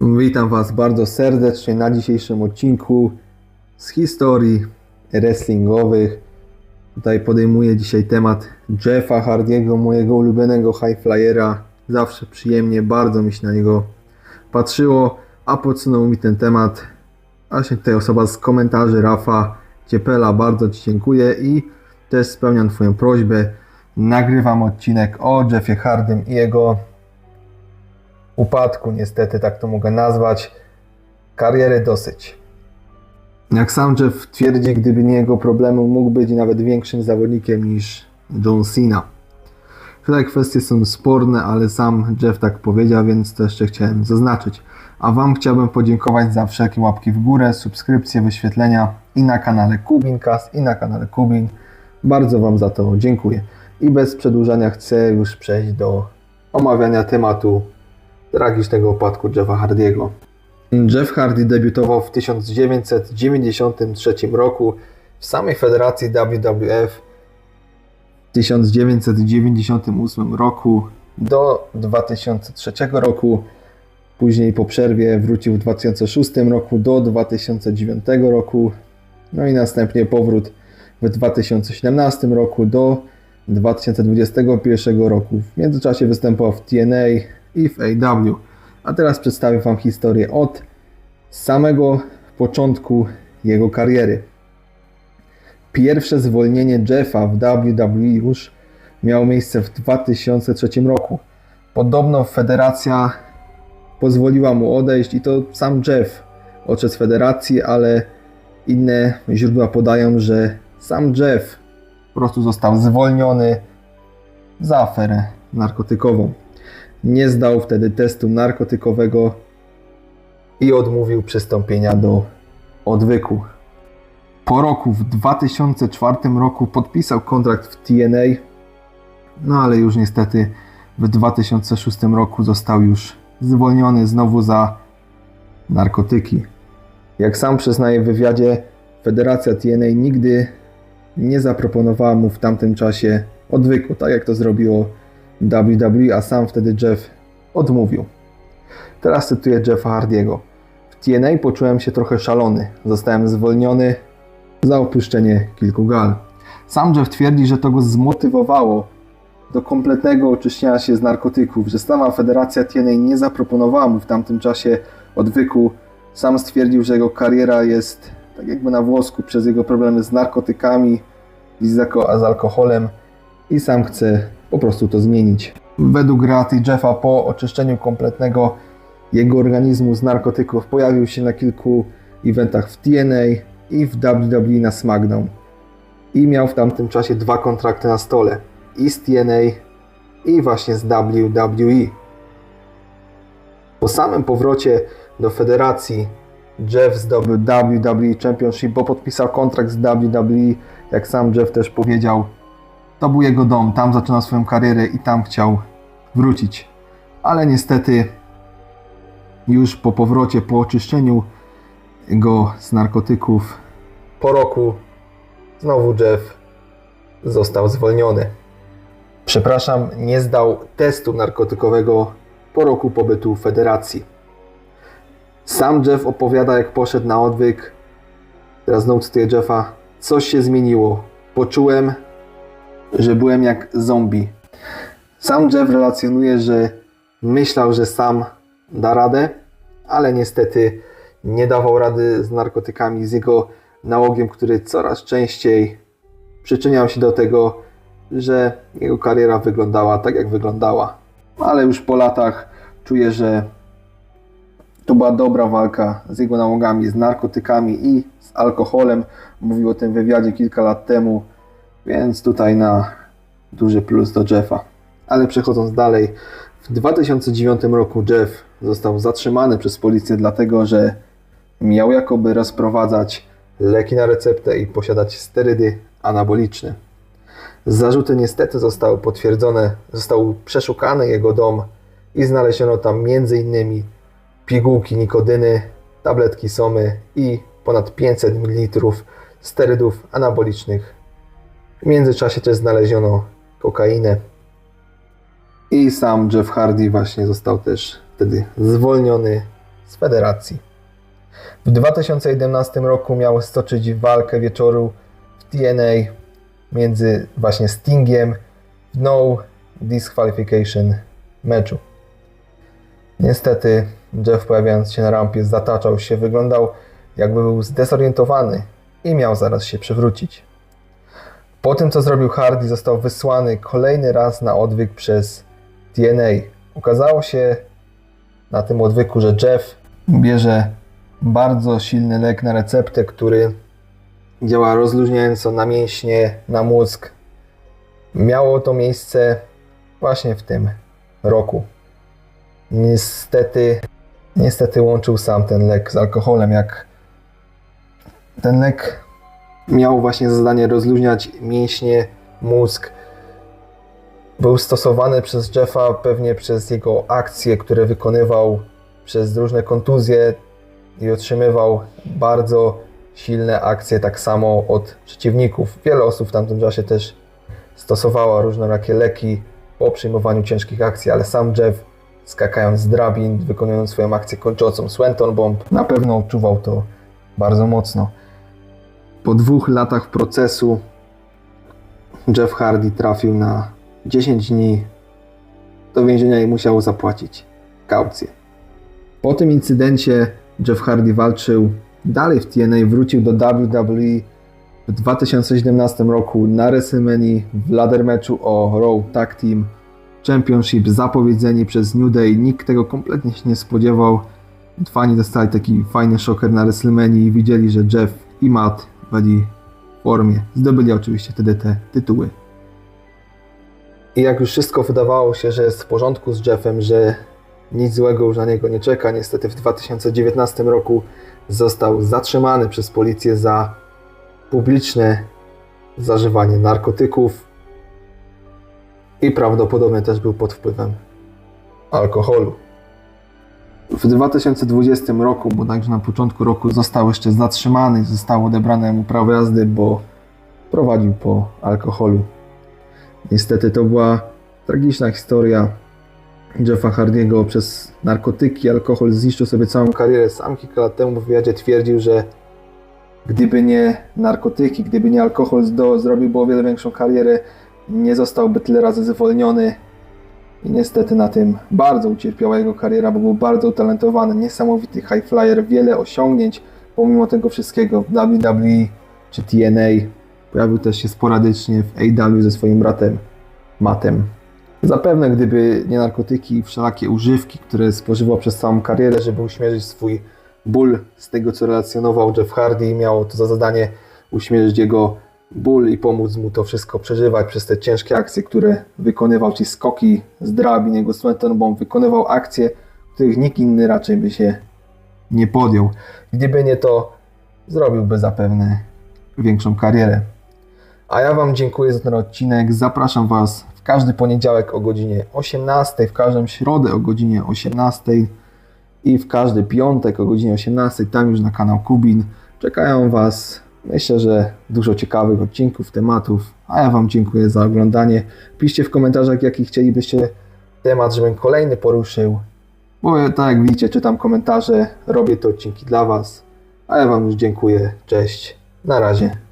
Witam Was bardzo serdecznie na dzisiejszym odcinku z historii wrestlingowych. Tutaj podejmuję dzisiaj temat Jeffa Hardiego, mojego ulubionego high flyera. Zawsze przyjemnie, bardzo mi się na niego patrzyło, a podsunął mi ten temat właśnie tutaj osoba z komentarzy Rafa Ciepela. Bardzo Ci dziękuję i też spełniam Twoją prośbę. Nagrywam odcinek o Jeffie Hardym i jego upadku, niestety tak to mogę nazwać, kariery dosyć. Jak sam Jeff twierdzi, gdyby nie jego problemy, mógł być nawet większym zawodnikiem niż John Cena. Tutaj kwestie są sporne, ale sam Jeff tak powiedział, więc to jeszcze chciałem zaznaczyć. A Wam chciałbym podziękować za wszelkie łapki w górę, subskrypcje, wyświetlenia i na kanale Kubincast, i na kanale Kubin. Bardzo Wam za to dziękuję. I bez przedłużania chcę już przejść do omawiania tematu tragicznego upadku Jeffa Hardiego. Jeff Hardy debiutował w 1993 roku w samej federacji WWF. W 1998 roku do 2003 roku. Później po przerwie wrócił w 2006 roku do 2009 roku. No i następnie powrót w 2017 roku do 2021 roku. W międzyczasie występował w TNA i w AW. A teraz przedstawię Wam historię od samego początku jego kariery. Pierwsze zwolnienie Jeffa w WWE już miało miejsce w 2003 roku. Podobno federacja pozwoliła mu odejść i to sam Jeff odszedł z federacji, ale inne źródła podają, że sam Jeff po prostu został zwolniony za aferę narkotykową. Nie zdał wtedy testu narkotykowego i odmówił przystąpienia do odwyku. Po roku, w 2004 roku, podpisał kontrakt w TNA, no ale już niestety w 2006 roku został już zwolniony znowu za narkotyki. Jak sam przyznaje w wywiadzie, Federacja TNA nigdy nie zaproponowała mu w tamtym czasie odwyku, tak jak to zrobiło WWE, a sam wtedy Jeff odmówił. Teraz cytuję Jeffa Hardiego. W TNA poczułem się trochę szalony. Zostałem zwolniony za opuszczenie kilku gal. Sam Jeff twierdzi, że to go zmotywowało do kompletnego oczyszczenia się z narkotyków, że sama federacja TNA nie zaproponowała mu w tamtym czasie odwyku. Sam stwierdził, że jego kariera jest tak jakby na włosku przez jego problemy z narkotykami i z, alko- z alkoholem i sam chce po prostu to zmienić. Według Graty Jeffa po oczyszczeniu kompletnego jego organizmu z narkotyków pojawił się na kilku eventach w TNA i w WWE na SmackDown. I miał w tamtym czasie dwa kontrakty na stole. I z TNA i właśnie z WWE. Po samym powrocie do federacji Jeff zdobył WWE Championship, bo podpisał kontrakt z WWE, jak sam Jeff też powiedział. To był jego dom, tam zaczynał swoją karierę i tam chciał wrócić. Ale niestety już po powrocie, po oczyszczeniu go z narkotyków, po roku znowu Jeff został zwolniony. Przepraszam, nie zdał testu narkotykowego po roku pobytu w federacji. Sam Jeff opowiada, jak poszedł na odwyk. Teraz znowu cytuję Jeffa. Coś się zmieniło. Poczułem, że byłem jak zombie. Sam Jeff relacjonuje, że myślał, że sam da radę, ale niestety nie dawał rady z narkotykami, z jego nałogiem, który coraz częściej przyczyniał się do tego, że jego kariera wyglądała tak, jak wyglądała. Ale już po latach czuję, że to była dobra walka z jego nałogami, z narkotykami i z alkoholem. Mówił o tym wywiadzie kilka lat temu, więc tutaj na duży plus do Jeffa. Ale przechodząc dalej, w 2009 roku Jeff został zatrzymany przez policję dlatego, że miał jakoby rozprowadzać leki na receptę i posiadać sterydy anaboliczne. Zarzuty niestety zostały potwierdzone, został przeszukany jego dom i znaleziono tam m.in. pigułki nikodyny, tabletki somy i ponad 500 ml sterydów anabolicznych. W międzyczasie też znaleziono kokainę. I sam Jeff Hardy właśnie został też wtedy zwolniony z federacji. W 2011 roku miał stoczyć walkę wieczoru w TNA między właśnie Stingiem w no disqualification meczu. Niestety Jeff pojawiając się na rampie zataczał się, wyglądał jakby był zdezorientowany i miał zaraz się przewrócić. Po tym co zrobił Hardy został wysłany kolejny raz na odwyk przez TNA. Okazało się na tym odwyku, że Jeff bierze bardzo silny lek na receptę, który działa rozluźniająco na mięśnie, na mózg. Miało to miejsce właśnie w tym roku. Niestety, niestety łączył sam ten lek z alkoholem. Jak ten lek miał właśnie za zadanie rozluźniać mięśnie, mózg, był stosowany przez Jeffa pewnie przez jego akcje, które wykonywał przez różne kontuzje i otrzymywał bardzo silne akcje tak samo od przeciwników. Wiele osób w tamtym czasie też stosowała różnorakie leki po przyjmowaniu ciężkich akcji, ale sam Jeff skakając z drabin, wykonując swoją akcję kończącą Swenton Bomb, na pewno odczuwał to bardzo mocno. Po dwóch latach procesu Jeff Hardy trafił na 10 dni do więzienia i musiał zapłacić kaucję. Po tym incydencie Jeff Hardy walczył dalej w TNA, wrócił do WWE w 2017 roku na WrestleMania w ladder meczu o Raw Tag Team Championship zapowiedzeni przez New Day. Nikt tego kompletnie się nie spodziewał. Fani dostali taki fajny szoker na WrestleMania i widzieli, że Jeff i Matt w formie. Zdobyli oczywiście wtedy te tytuły. I jak już wszystko wydawało się, że jest w porządku z Jeffem, że nic złego już na niego nie czeka, niestety w 2019 roku został zatrzymany przez policję za publiczne zażywanie narkotyków i prawdopodobnie też był pod wpływem alkoholu. W 2020 roku, bodajże na początku roku, został jeszcze zatrzymany zostało odebrane mu prawo jazdy, bo prowadził po alkoholu. Niestety to była tragiczna historia Jeffa Hardiego przez narkotyki, alkohol zniszczył sobie całą karierę. Sam kilka lat temu w wywiadzie twierdził, że gdyby nie narkotyki, gdyby nie alkohol, zrobiłby o wiele większą karierę, nie zostałby tyle razy zwolniony. I niestety na tym bardzo ucierpiała jego kariera, bo był bardzo utalentowany, niesamowity high flyer, wiele osiągnięć. Pomimo tego wszystkiego w WWE czy TNA pojawił też się sporadycznie w AW ze swoim bratem Mattem. Zapewne gdyby nie narkotyki i wszelakie używki, które spożywał przez całą karierę, żeby uśmierzyć swój ból z tego, co relacjonował Jeff Hardy, miało to za zadanie uśmierzyć jego ból i pomóc mu to wszystko przeżywać przez te ciężkie akcje, które wykonywał, czyli skoki z drabin, jego Swenton Bomb, wykonywał akcje, których nikt inny raczej by się nie podjął. Gdyby nie to, zrobiłby zapewne większą karierę. A ja Wam dziękuję za ten odcinek. Zapraszam Was w każdy poniedziałek o godzinie 18, w każdą środę o godzinie 18 i w każdy piątek o godzinie 18. Tam już na kanał Kubin. Czekają Was, myślę, że dużo ciekawych odcinków, tematów. A ja Wam dziękuję za oglądanie. Piszcie w komentarzach, jaki chcielibyście temat, żebym kolejny poruszył. Bo ja, tak jak widzicie, czytam komentarze, robię te odcinki dla Was. A ja Wam już dziękuję. Cześć. Na razie.